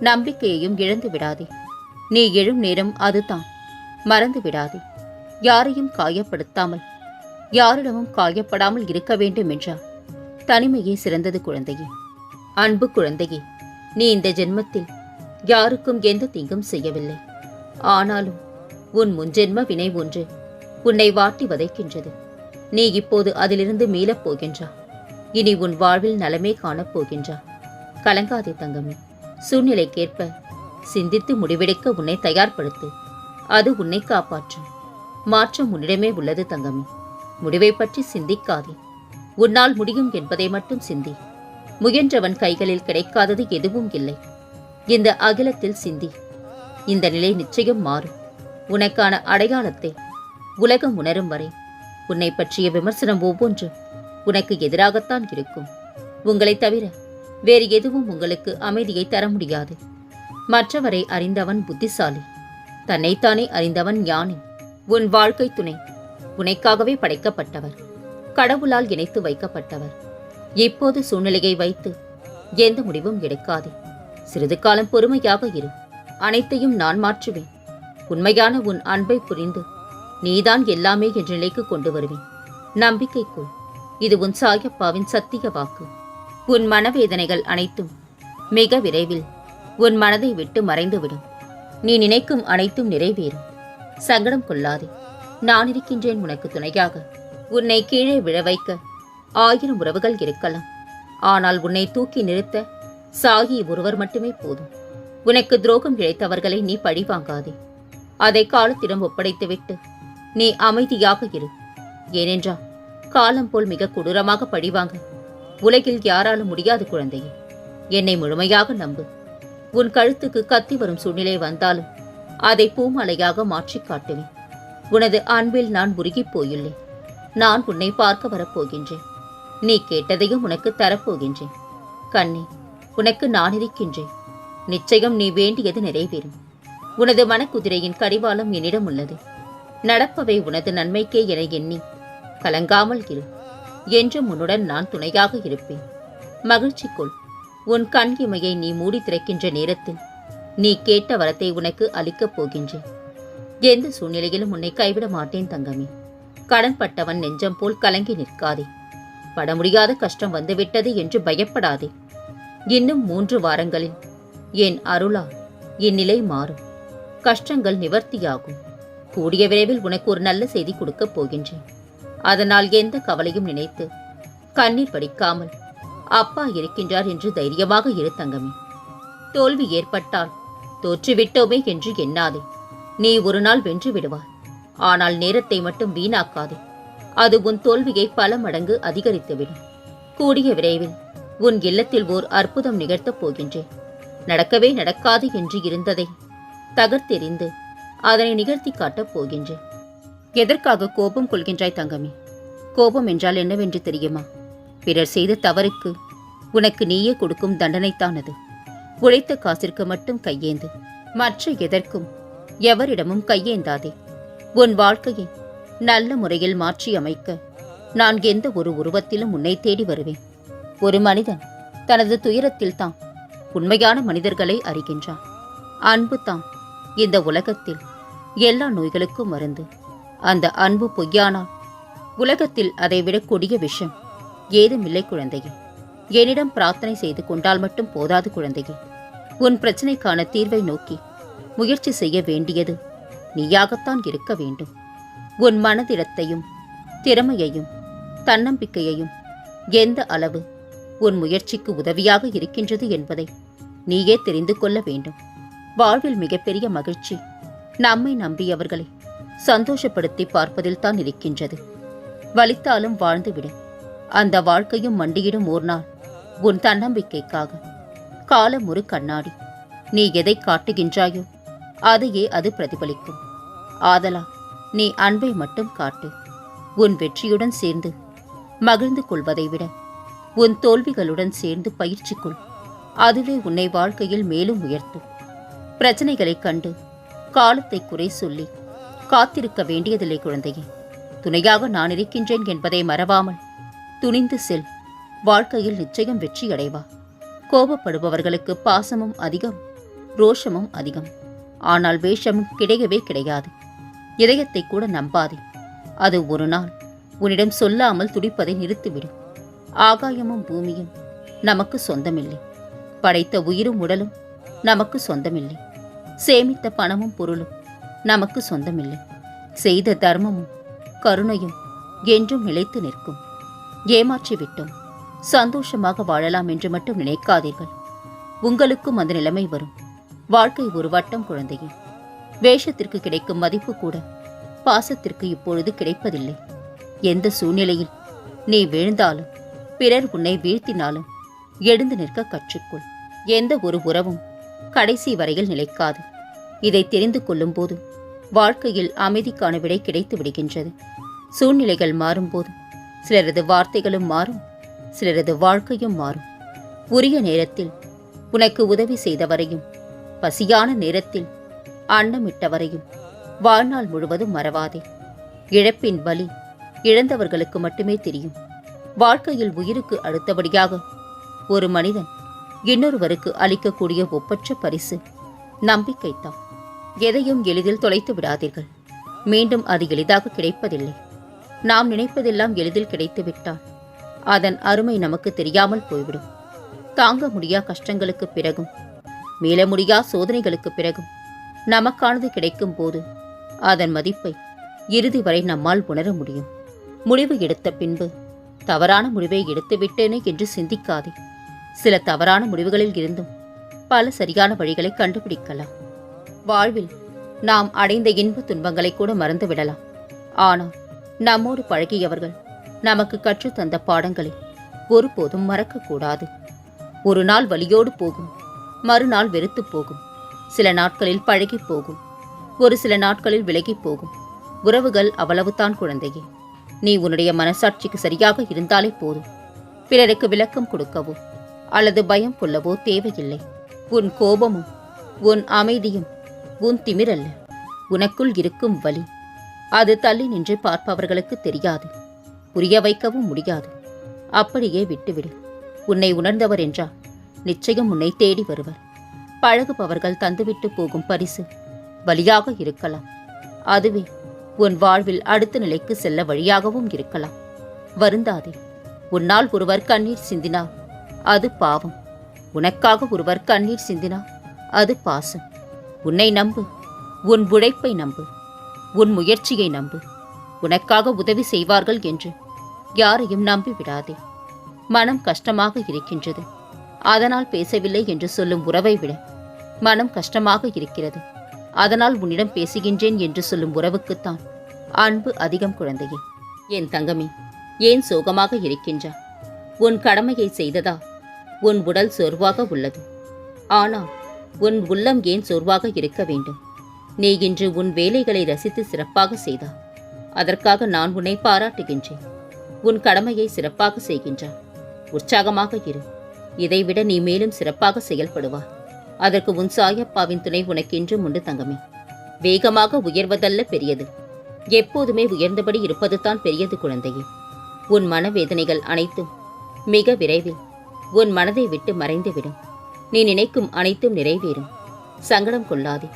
நம்பிக்கையையும் இழந்து விடாதே. நீ எழும் நேரம் அதுதான். மறந்து விடாதே. யாரையும் காயப்படுத்தாமல் யாரிடமும் காயப்படாமல் இருக்க வேண்டும் என்றார். தனிமையே சிறந்தது குழந்தையே. அன்பு குழந்தையே நீ இந்த ஜென்மத்தில் யாருக்கும் எந்த தீங்கும் செய்யவில்லை. ஆனாலும் உன் முன்ஜென்ம வினை ஒன்று உன்னை வாட்டி வதைக்கின்றது. நீ இப்போது அதிலிருந்து மீளப் போகின்றா. இனி உன் வாழ்வில் நலமே காணப் போகின்றா. கலங்காதே தங்கமே. சூழ்நிலைக்கேற்ப சிந்தித்து முடிவெடுக்க உன்னை தயார்படுத்து. அது உன்னை காப்பாற்றும். மாற்றம் உன்னிடமே உள்ளது தங்கமே. முடிவை பற்றி சிந்திக்காதே. உன்னால் முடியும் என்பதை மட்டும் சிந்தி. முயன்றவன் கைகளில் கிடைக்காதது எதுவும் இல்லை. இந்த அகிலத்தில் சிந்தி. இந்த நிலை நிச்சயம் மாறும். உனக்கான அடையாளத்தை உலகம் உணரும் வரை. உன்னை பற்றிய விமர்சனம் ஒவ்வொன்றும் உனக்கு எதிராகத்தான் இருக்கும். உங்களைத் தவிர வேறு எதுவும் உங்களுக்கு அமைதியை தர முடியாது. மற்றவரை அறிந்தவன் புத்திசாலி. தன்னைத்தானே அறிந்தவன் ஞானி. உன் வாழ்க்கை துணை. உனக்காகவே படைக்கப்பட்டவர். கடவுளால் இணைத்து வைக்கப்பட்டவர். இப்போது சூழ்நிலையை வைத்து எந்த முடிவும் எடுக்காதே. சிறிது காலம் பொறுமையாக இரு. அனைத்தையும் நான் மாற்றுவேன். உண்மையான உன் அன்பை புரிந்து நீதான் எல்லாமே என்ற நிலைக்கு கொண்டு வருவேன். நம்பிக்கைக்குள் இது உன் சாயப்பாவின் சத்திய வாக்கு. உன் மனவேதனைகள் அனைத்தும் மிக விரைவில் உன் மனதை விட்டு மறைந்துவிடும். நீ நினைக்கும் அனைத்தும் நிறைவேறும். சங்கடம் கொள்ளாதே. நான் இருக்கின்றேன் உனக்கு துணையாக. உன்னை கீழே விழ வைக்க ஆயிரம் உறவுகள் இருக்கலாம். ஆனால் உன்னை தூக்கி நிறுத்த சாகி ஒருவர் மட்டுமே போதும். உனக்கு துரோகம் இழைத்தவர்களை நீ பழிவாங்காதே அதை காலத்திடம் ஒப்படைத்துவிட்டு நீ அமைதியாக இரு. ஏனென்றால் காலம் போல் மிக கொடூரமாக பழிவாங்க உலகில் யாராலும் முடியாது குழந்தையே. என்னை முழுமையாக நம்பு. உன் கழுத்துக்கு கத்தி வரும் சூழ்நிலை வந்தாலும் அதை பூமாலையாக மாற்றிக் காட்டுவேன். உனது அன்பில் நான் உருகிப் போயுள்ளேன். நான் உன்னை பார்க்க வரப்போகின்றேன். நீ கேட்டதையும் உனக்கு தரப்போகின்றேன். கண்ணே உனக்கு நான் இருக்கின்றேன். நிச்சயம் நீ வேண்டியது நிறைவேறும். உனது மனக்குதிரையின் கடிவாளம் என்னிடம் உள்ளது. நடப்பவை உனது நன்மைக்கே என எண்ணி கலங்காமல் இரு. என்றும் உன்னுடன் நான் துணையாக இருப்பேன். மகிழ்ச்சிக்குள் உன் கண் இமையை நீ மூடி திறக்கின்ற நேரத்தில் நீ கேட்ட வரத்தை உனக்கு அளிக்கப் போகின்றேன். எந்த சூழ்நிலையிலும் உன்னை கைவிட மாட்டேன் தங்கமே. கடன்பட்டவன் நெஞ்சம் போல் கலங்கி நிற்காதே. பட முடியாத கஷ்டம் வந்துவிட்டது என்று பயப்படாதே. இன்னும் மூன்று வாரங்களில் என் அருளா என் நிலை மாறும். கஷ்டங்கள் நிவர்த்தியாகும். கூடிய விரைவில் உனக்கு ஒரு நல்ல செய்தி கொடுக்கப் போகின்றேன். அதனால் எந்த கவலையும் நினைத்து கண்ணீர் வடிக்காமல் அப்பா இருக்கின்றார் என்று தைரியமாக இரு தங்கமே. தோல்வி ஏற்பட்டால் தோற்றுவிட்டோமே என்று எண்ணாதே. நீ ஒரு நாள் வென்று விடுவாய். ஆனால் நேரத்தை மட்டும் வீணாக்காதே. அது உன் தோல்வியை பல மடங்கு அதிகரித்துவிடும் கூடிய விரைவில் உன் இல்லத்தில் ஓர் அற்புதம் நிகழ்த்தப் போகின்றேன். நடக்கவே நடக்காது என்று இருந்ததை தகர்த்தெறிந்து அதனை நிகழ்த்தி காட்டப் போகின்றேன். எதற்காக கோபம் கொள்கின்றாய் தங்கமே? கோபம் என்றால் என்னவென்று தெரியுமா? பிறர் செய்த தவறுக்கு உனக்கு நீயே கொடுக்கும் தண்டனைத்தான் அது உழைத்த காசிற்கு மட்டும் கையேந்து மற்ற எதற்கும் எவரிடமும் கையேந்தாதே. உன் வாழ்க்கையை நல்ல முறையில் மாற்றி அமைக்க நான் எந்த ஒரு உருவத்திலும் உன்னை தேடி வருவேன். ஒரு மனிதன் தனது துயரத்தில் தான் உண்மையான மனிதர்களை அறிகின்றான். அன்பு தான் இந்த உலகத்தில் எல்லா நோய்களுக்கும் மருந்து. அந்த அன்பு பொய்யானால் உலகத்தில் அதைவிட கொடிய விஷம். ஏதுமில்லை குழந்தையே. என்னிடம் பிரார்த்தனை செய்து கொண்டால் மட்டும் போதாது குழந்தையே. உன் பிரச்சனைக்கான தீர்வை நோக்கி முயற்சி செய்ய வேண்டியது நீயாகத்தான் இருக்க வேண்டும். உன் மனதிடத்தையும் திறமையையும் தன்னம்பிக்கையையும் எந்த அளவு உன் முயற்சிக்கு உதவியாக இருக்கின்றது என்பதை நீயே தெரிந்து கொள்ள வேண்டும். வாழ்வில் மிகப்பெரிய மகிழ்ச்சி நம்மை நம்பியவர்களை. சந்தோஷப்படுத்தி பார்ப்பதில் தான் இருக்கின்றது. வலித்தாலும் வாழ்ந்துவிடு. அந்த வாழ்க்கையும் மண்டியிடும் ஒரு நாள் உன் தன்னம்பிக்கைக்காக. காலம் ஒரு கண்ணாடி. நீ எதை காட்டுகின்றாயோ அதையே அது பிரதிபலிக்கும். ஆதலா நீ அன்பை மட்டும் காட்டு. உன் வெற்றியுடன் சேர்ந்து மகிழ்ந்து கொள்வதை விட உன் தோல்விகளுடன் சேர்ந்து பயிற்சி கொள் அதுவே உன்னை வாழ்க்கையில் மேலும் உயர்த்தும். பிரச்சனைகளைக் கண்டு காலத்தை குறை சொல்லி காத்திருக்க வேண்டியதில்லை குழந்தையே. துணையாக நான் இருக்கின்றேன் என்பதை மறவாமல் துணிந்து செல். வாழ்க்கையில் நிச்சயம் வெற்றி அடைவா கோபப்படுபவர்களுக்கு பாசமும் அதிகம் ரோஷமும் அதிகம். ஆனால் வேஷமும் கிடையவே கிடையாது. இதயத்தை கூட நம்பாதே. அது ஒரு நாள் உன்னிடம் சொல்லாமல் துடிப்பதை நிறுத்திவிடும் ஆகாயமும் பூமியும் நமக்கு சொந்தமில்லை. படைத்த உயிரும் உடலும் நமக்கு சொந்தமில்லை. சேமித்த பணமும் பொருளும் நமக்கு சொந்தமில்லை. செய்த தர்மமும் கருணையும் என்றும் நிலைத்து நிற்கும். ஏமாற்றிவிட்டோம். சந்தோஷமாக வாழலாம் என்று மட்டும் நினைக்காதீர்கள். உங்களுக்கும் அந்த நிலைமை வரும். வாழ்க்கை ஒரு வட்டம் குழந்தையே. வேஷத்திற்கு கிடைக்கும் மதிப்பு கூட பாசத்திற்கு இப்பொழுது கிடைப்பதில்லை. எந்த சூழ்நிலையில் நீ வீழ்ந்தாலும் பிறர் உன்னை வீழ்த்தினாலும் எழுந்து நிற்க கற்றுக்கொள். எந்த ஒரு உறவும் கடைசி வரையில் நிலைக்காது. இதை தெரிந்து கொள்ளும்போது வாழ்க்கையில் அமைதிக்கான விடை கிடைத்து விடுகின்றது. சூழ்நிலைகள் மாறும்போது சிலரது வார்த்தைகளும் மாறும் சிலரது வாழ்க்கையும் மாறும். உரிய நேரத்தில் உனக்கு உதவி செய்தவரையும் பசியான நேரத்தில் அன்னமிட்டவரையும் வாழ்நாள் முழுவதும் மறவாதே. இழப்பின் வலி இழந்தவர்களுக்கு மட்டுமே தெரியும். வாழ்க்கையில் உயிருக்கு அடுத்தபடியாக ஒரு மனிதன் இன்னொருவருக்கு அளிக்கக்கூடிய ஒப்பற்ற பரிசு நம்பிக்கைத்தான். எதையும் எளிதில் தொலைத்து விடாதீர்கள். மீண்டும் அது எளிதாக கிடைப்பதில்லை. நாம் நினைப்பதெல்லாம் எளிதில் கிடைத்துவிட்டால் அதன் அருமை நமக்கு தெரியாமல் போய்விடும். தாங்க முடியா கஷ்டங்களுக்கு பிறகும் மீள முடியா சோதனைகளுக்கு பிறகும் நமக்கானது கிடைக்கும் போது அதன் மதிப்பை இறுதி வரை நம்மால் உணர முடியும். முடிவு எடுத்த பின்பு தவறான முடிவை எடுத்துவிட்டேனே என்று சிந்திக்காதே. சில தவறான முடிவுகளில் இருந்தும் பல சரியான வழிகளை கண்டுபிடிக்கலாம். வாழ்வில் நாம் அடைந்த இன்ப துன்பங்களை கூட மறந்து விடலாம். ஆனால் நம்மோடு பழகியவர்கள் நமக்கு கற்றுத் தந்த பாடங்களை ஒருபோதும் மறக்கக்கூடாது. ஒரு நாள் வலியோடு போகும் மறுநாள் வெறுத்து போகும். சில நாட்களில் பழகி போகும் ஒரு சில நாட்களில் விலகி போகும். உறவுகள் அவ்வளவுதான் குழந்தையே. நீ உன்னுடைய மனசாட்சிக்கு சரியாக இருந்தாலே போதும். பிறருக்கு விளக்கம் கொடுக்கவோ அல்லது பயம் கொள்ளவோ தேவையில்லை. உன் கோபமும் உன் அமைதியும் உன் திமிரல்ல உனக்குள் இருக்கும் வலி. அது தள்ளி நின்று பார்ப்பவர்களுக்கு தெரியாது. புரிய வைக்கவும் முடியாது. அப்படியே விட்டுவிடு. உன்னை உணர்ந்தவர் என்றால் நிச்சயம் உன்னை தேடி வருவர். பழகுபவர்கள் தந்துவிட்டு போகும் பரிசு வழியாக இருக்கலாம். அதுவே உன் வாழ்வில் அடுத்த நிலைக்கு செல்ல வழியாகவும் இருக்கலாம். வருந்தாதே. உன்னால் ஒருவர் கண்ணீர் சிந்தினார் அது பாவம். உனக்காக ஒருவர் கண்ணீர் சிந்தினார் அது பாசம். உன்னை நம்பு. உன் உழைப்பை நம்பு. உன் முயற்சியை நம்பு. உனக்காக உதவி செய்வார்கள் என்று யாரையும் நம்பி விடாதே. மனம் கஷ்டமாக இருக்கின்றது. அதனால் பேசவில்லை என்று சொல்லும் உறவை விட மனம் கஷ்டமாக இருக்கிறது. அதனால் உன்னிடம் பேசுகின்றேன் என்று சொல்லும் உறவுக்குத்தான் அன்பு அதிகம் குழந்தையே. என் தங்கமே ஏன் சோகமாக இருக்கின்றா உன் கடமையை செய்ததா? உன் உடல் சோர்வாக உள்ளது. ஆனால் உன் உள்ளம் ஏன் சோர்வாக இருக்க வேண்டும்? நீ இன்று உன் வேலைகளை ரசித்து சிறப்பாக செய்தா? அதற்காக நான் உன்னை பாராட்டுகின்றேன். உன் கடமையை சிறப்பாக செய்கின்றாய். உற்சாகமாக இரு. இதைவிட நீ மேலும் சிறப்பாக செயல்படுவாய் அதற்கு உன் சாயப்பாவின் துணை உனக்கென்றும் உண்டு தங்கமே. வேகமாக உயர்வதல்ல பெரியது. எப்போதுமே உயர்ந்தபடி இருப்பது தான் பெரியது குழந்தையே. உன் மனவேதனைகள் அனைத்தும் மிக விரைவில் உன் மனதை விட்டு மறைந்துவிடும். நீ நினைக்கும் அனைத்தும் நிறைவேறும். சங்கடம் கொள்ளாதே.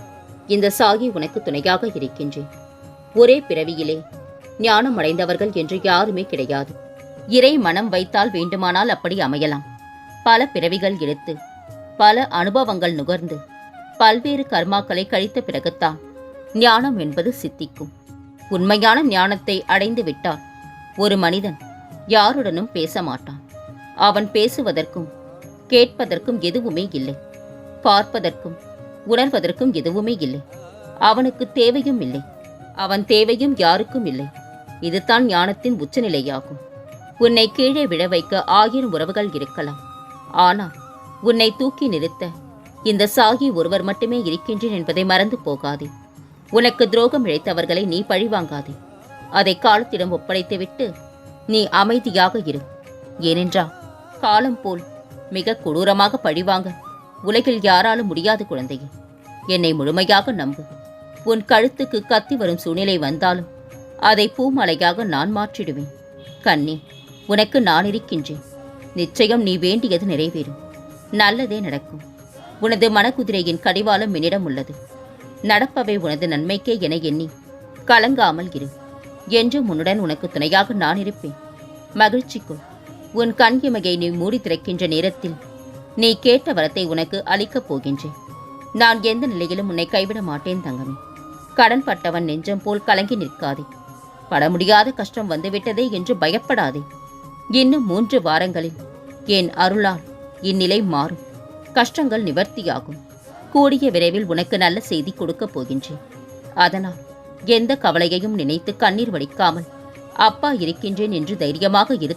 இந்த சாகி உனக்கு துணையாக இருக்கின்றேன். ஒரே பிறவியிலே ஞானம் அடைந்தவர்கள் என்று யாருமே கிடையாது. இறை மனம் வைத்தால் வேண்டுமானால் அப்படி அமையலாம். பல பிறவிகள் எடுத்து பல அனுபவங்கள் நுகர்ந்து பல்வேறு கர்மாக்களை கழித்த பிறகுத்தான் ஞானம் என்பது சித்திக்கும். உண்மையான ஞானத்தை அடைந்து விட்டால் ஒரு மனிதன் யாருடனும் பேச மாட்டான். அவன் பேசுவதற்கும் கேட்பதற்கும் எதுவுமே இல்லை. பார்ப்பதற்கும் உணர்வதற்கும் எதுவுமே இல்லை. அவனுக்கு தேவையும் இல்லை. அவன் தேவையும் யாருக்கும் இல்லை. இதுதான் ஞானத்தின் உச்சநிலையாகும். உன்னை கீழே விழ வைக்க ஆயிரம் உறவுகள் இருக்கலாம். ஆனால் உன்னை தூக்கி நிறுத்த இந்த சாகி ஒருவர் மட்டுமே இருக்கின்றேன் என்பதை மறந்து போகாதே. உனக்கு துரோகம் இழைத்தவர்களை நீ பழிவாங்காதே. அதை காலத்திடம் ஒப்படைத்துவிட்டு நீ அமைதியாக இரு. ஏனென்றால் காலம் போல் மிக கொடூரமாக பழிவாங்க. உலகில் யாராலும் முடியாது குழந்தையே. என்னை முழுமையாக நம்பு. உன் கழுத்துக்கு கத்தி வரும் சூழ்நிலை வந்தாலும் அதை பூமலையாக நான் மாற்றிடுவேன். கண்ணி உனக்கு நான் இருக்கின்றேன். நிச்சயம் நீ வேண்டியது நிறைவேறும். நல்லதே நடக்கும். உனது மனக்குதிரையின் கடிவாளம் என்னிடம் உள்ளது. நடப்பவை உனது நன்மைக்கே என எண்ணி கலங்காமல் இரு. என்றும் உன்னுடன் உனக்கு துணையாக நான் இருப்பேன். மகிழ்ச்சிக்குள். உன் கண் இமையை நீ மூடி திறக்கின்ற நேரத்தில் நீ கேட்ட வரத்தை உனக்கு அளிக்கப் போகின்றேன். நான் எந்த நிலையிலும் உன்னை கைவிட மாட்டேன் தங்கமே. கடன் பட்டவன் நெஞ்சம் போல் கலங்கி நிற்காதே. பட முடியாத கஷ்டம் வந்துவிட்டதே என்று பயப்படாதே. இன்னும் மூன்று வாரங்களில் என் அருளால் இந்நிலை மாறும். கஷ்டங்கள் நிவர்த்தியாகும். கூடிய விரைவில் உனக்கு நல்ல செய்தி கொடுக்கப் போகின்றேன். அதனால் எந்த கவலையையும் நினைத்து கண்ணீர் வடிக்காமல் அப்பா இருக்கின்றேன் என்று தைரியமாக இரு